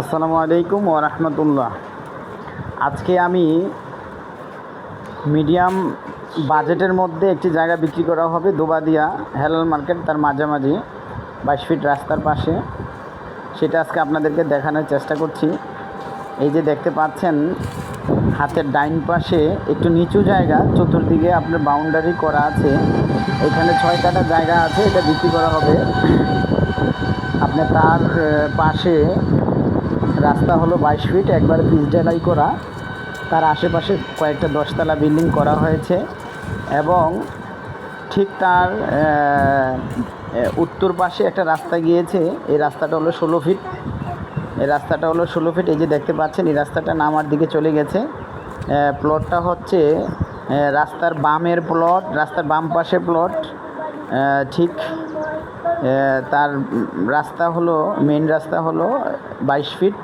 আসসালামু আলাইকুম রহমতুল্লাহ। আজকে আমি মিডিয়াম বাজেটের মধ্যে একটি জায়গা বিক্রি করা হবে, দোবাদিয়া হেলাল মার্কেট, তার মাঝামাঝি বাইশ ফিট রাস্তার পাশে। সেটা আজকে আপনাদেরকে দেখানোর চেষ্টা করছি। এই যে দেখতে পাচ্ছেন, হাতের ডাইন পাশে একটু নিচু জায়গা, চতুর্দিকে আপনার বাউন্ডারি করা আছে। এখানে ছয় কাটা জায়গা আছে, এটা বিক্রি করা হবে। আপনার তার পাশে রাস্তা হলো বাইশ ফিট একবার পিচ ঢালাই করা। তার আশেপাশে কয়েকটা দশতলা বিল্ডিং করা হয়েছে এবং ঠিক তার উত্তর পাশে একটা রাস্তা গিয়েছে। এই রাস্তাটা হলো ষোলো ফিট এই রাস্তাটা হলো ষোলো ফিট এই যে দেখতে পাচ্ছেন, এই রাস্তাটা নামার দিকে চলে গেছে। প্লটটা হচ্ছে রাস্তার বামের প্লট রাস্তার বাম পাশে প্লট ঠিক তার রাস্তা হলো মেন রাস্তা হলো বাইশ ফিট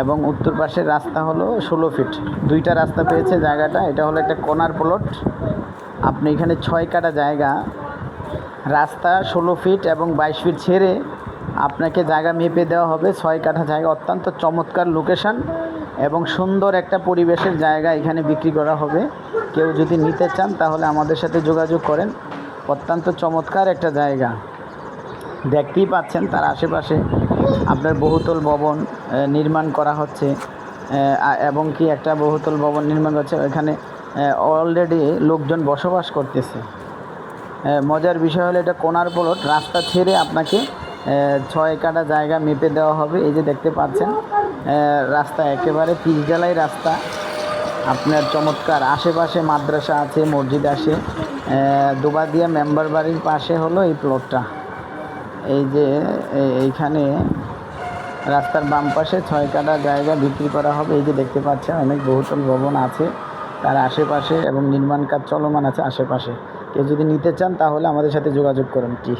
এবং উত্তর পাশের রাস্তা হলো ষোলো ফিট দুইটা রাস্তা পেয়েছে জায়গাটা, এটা হলো একটা কোনার প্লট আপনি এখানে ছয় কাটা জায়গা। রাস্তা ষোলো ফিট এবং বাইশ ফিট ছেড়ে আপনাকে জায়গা মেপে দেওয়া হবে, ছয় কাঠা জায়গা। অত্যন্ত চমৎকার লোকেশন এবং সুন্দর একটা পরিবেশের জায়গা এখানে বিক্রি করা হবে। কেউ যদি নিতে চান তাহলে আমাদের সাথে যোগাযোগ করেন। অত্যন্ত চমৎকার একটা জায়গা। দেখতেই পাচ্ছেন তার আশেপাশে আপনার বহুতল ভবন নির্মাণ করা হচ্ছে এবং কি একটা বহুতল ভবন নির্মাণ করছে এখানে অলরেডি লোকজন বসবাস করতেছে। মজার বিষয় হলো এটা কোনার প্লট রাস্তা ছেড়ে আপনাকে ছয় কাটা জায়গা মেপে দেওয়া হবে, এই যে দেখতে পাচ্ছেন রাস্তা একেবারে পিচ ঢালাই রাস্তা। আপনার চমৎকার আশেপাশে মাদ্রাসা আছে, মসজিদ আছে দুবাদিয়া মেম্বার বাড়ির পাশে হলো এই প্লটটা এই যে এইখানে রাস্তার বাম পাশে ছয় কাটা জায়গা বিক্রি করা হবে। এই যে দেখতে পাচ্ছেন, অনেক বহুতল ভবন আছে, তার আশেপাশে এবং নির্মাণ কাজ চলমান আছে আশেপাশে। কেউ যদি নিতে চান তাহলে আমাদের সাথে যোগাযোগ করুন কি